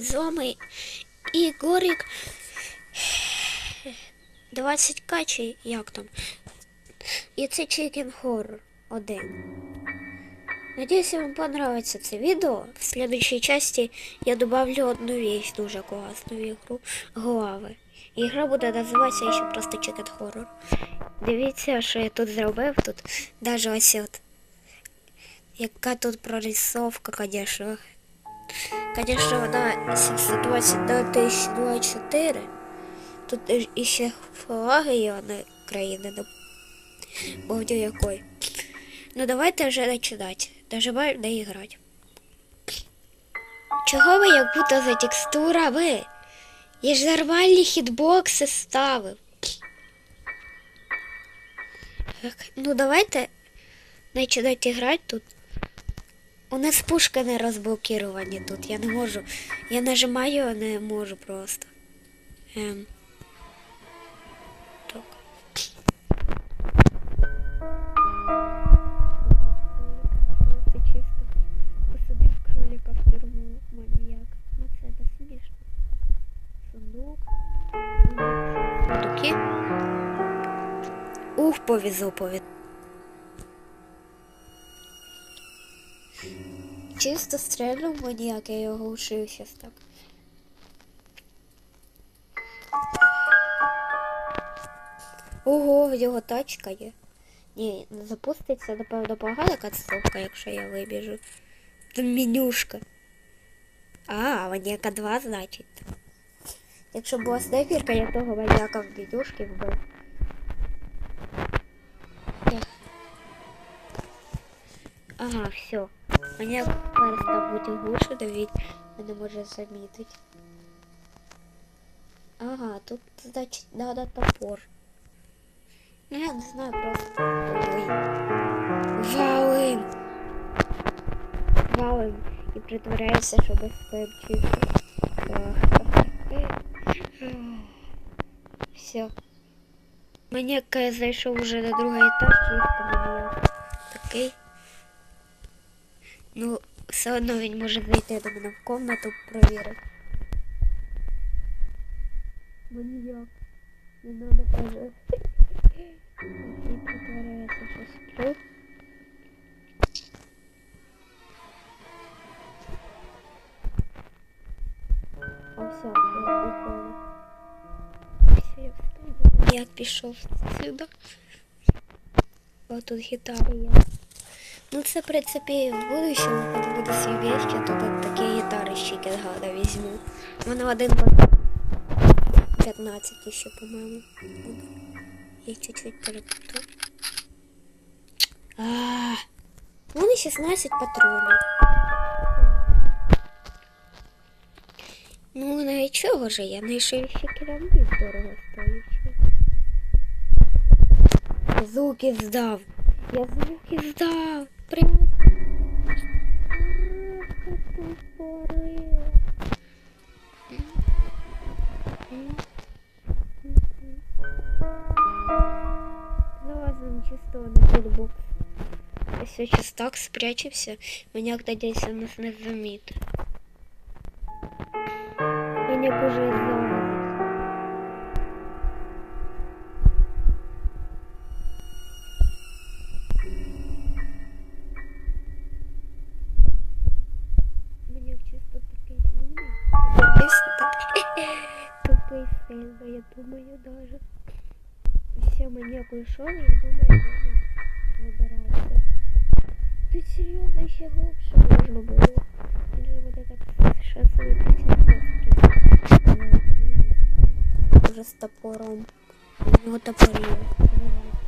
з вами Ігорік 20к чи як там. І це Chicken Horror 1. Надеюсь, вам понравится это видео. В следующей части я добавлю одну вещь дуже класну в ігру глави. Ігра буде називатися ще просто Chicken Horror. Дивіться, що я тут зробив. Тут навіть ось от. Яка тут прорисовка, конечно. Конечно, вона 720 до 1024. Тут іще флаги є, а не країни, не помню. Ну давайте вже починати. Нажимаємо на іграти. Чого ви як будто за текстурами? Я ж нормальні хітбокси ставив. Так, ну давайте починати грати тут. У нас пушки не розблокіровані тут. Я не можу. Я нажимаю, а не можу просто. Ем. Так. Це чисто посадив кролика в тюрму маніяк. Ну це не смішно. Сундук. Сундуки. Ух, повезу, повезу. Чисто стрельнув маніяк, я його ушив щас так. Ого, в нього тачка є. Ні, запуститься, напевно, погана катстопка, якщо я вибіжу. Там менюшка. А, маніяка 2, значить. Якщо була снайперка, я того маніяка в менюшки вбив. Ага, все. Маніяк перестав бути глуше, Давід мене може замітити. Ага, тут, значить, надо топор. Ну, я не знаю, просто. Валим. Валим. І притворяється, що без чисто. Все. Я зайшов уже на другий етаж, чисто маньяк. Такий. Ну, все одно він може зайти до мене в комнату провірити. Маньяк. Не надо каже. І притворяється, що сплю. О, все, я упала. Все, я встала. Я пішов сюди. О, тут гітара є. Ну, це, в принципі, в будущому, коли буде вещь, я тут такі гітари ще Кенгада візьму. У мене один по 15 ще, по-моєму, буде. Я чуть-чуть перепутав. А, у мене 16 патронів. Ну, нічого ж, я знайшов ще керамбіт дорого стоїть. Звуки здав. Я звуки здав. Прям. Тупорила. Залазим чисто на футбокс. Если сейчас так спрячемся, маньяк, надеюсь, он нас не замітить. Маньяк уже залазит. Все, маньяк ушел, я думаю, можно выбираться. Тут серьезно еще глубже можно было. Или вот этот шансовый Уже с топором. У него топор есть.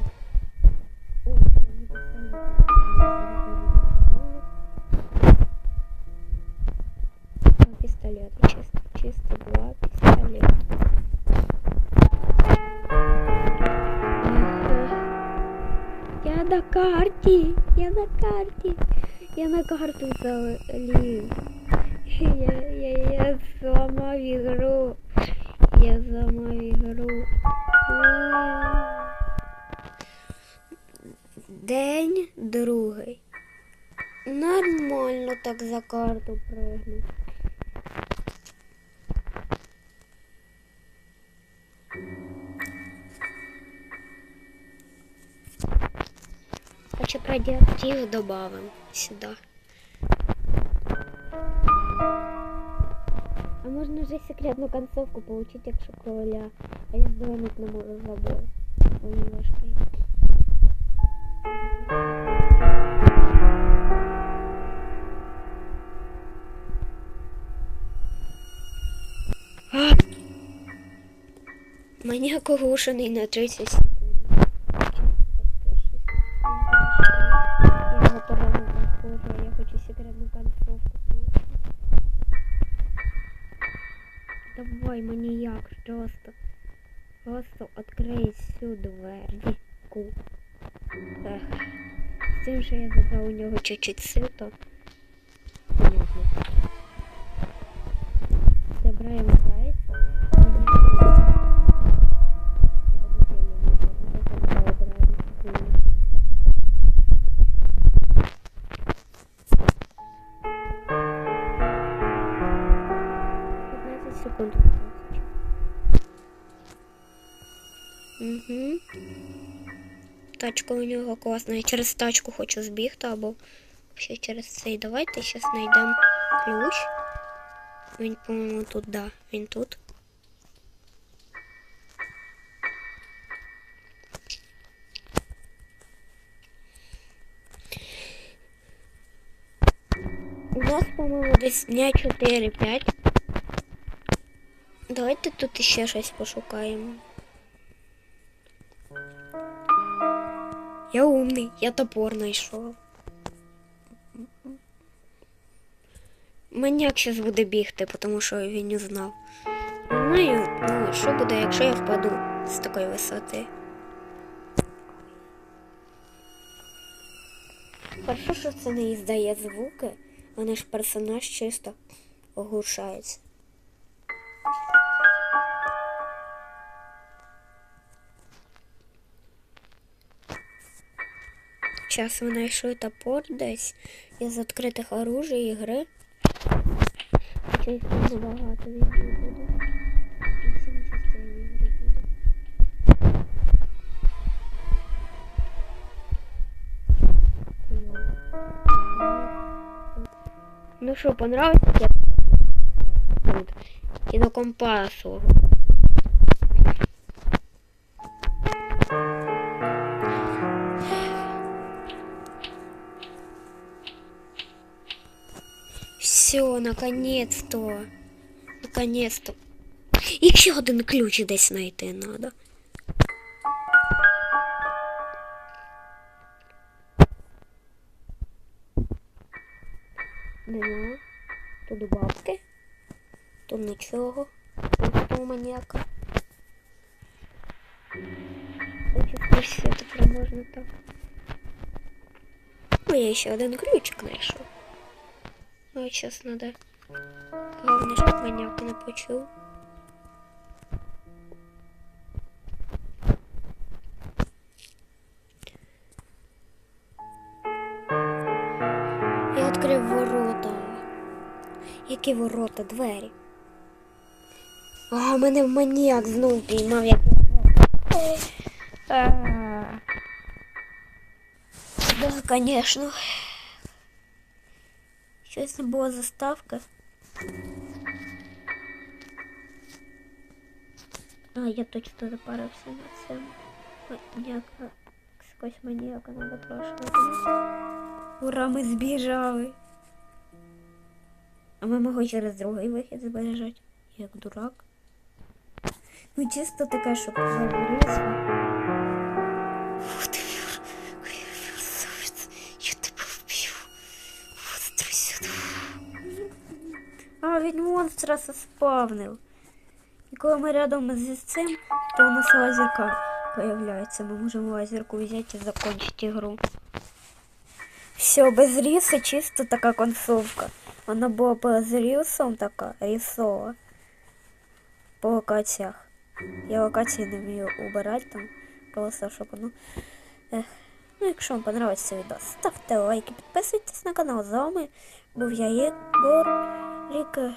На карті, я на карту заліз. Я, я, я зламав ігру. Я зламав ігру. День другий. Нормально так за карту пригнув. Короче, радиоактив добавим сюда. А можно же секретную концовку получить, якщо короля. А я здвинуть не можу важкий. А! Маньяк оглушений на 30 Давай, маньяк, просто. Просто відкрий всю дверку. З тим, що я забрав у нього чуть-чуть сил, Угу. Тачка у нього класна. Я через тачку хочу збігти або ще через цей. Давайте зараз знайдемо ключ. Він, по-моєму, тут, да. Він тут. У нас, по-моєму, десь дня 4-5. Давайте тут ще щось пошукаємо. Я умний, я топор знайшов. Маніяк зараз буде бігти, тому що він не знав. Не знаю, ну, що буде, якщо я впаду з такої висоти. Хорошо, що це не іздає звуки, а наш персонаж чисто оглушається. Зараз ми знайшли топор десь із відкритих оружій і гри. Хоча їх там небагато відео буде. І сім ігри. Ну що, понравилось? І на компасу. Все, наконец-то. Наконец-то. І ще один ключ десь знайти надо. Нема. Тут бабки. Тут нічого. Тут у маньяка. Хочу спросити, тепер можна так. О, я ще один ключик знайшов. Ну, сейчас надо. Главное, чтобы маньяк не почув. Я відкрив ворота. Які ворота? Двері. А, мене маньяк знов піймав, як я. Да, конечно. Щось не було заставки. А, я точно запарився на цим. Маньяка. Якось маньяка надо прошлого. Ура, ми збіжали. А ми могли через другий вихід збережати. Як дурак. Ну чисто таке, щоб завірилося. А, він монстра заспавнив. І коли ми рядом з цим, то у нас лазерка появляється. Ми можемо лазерку взяти і закончити ігру. Все, без ріса чисто така концовка. Вона була без рісом така, рісова. По локаціях. Я локації не вмію убирати там. Просто щоб ну. Ех. Ну, якщо вам понравився відео, ставте лайки, підписуйтесь на канал. З вами був я Єгор 这个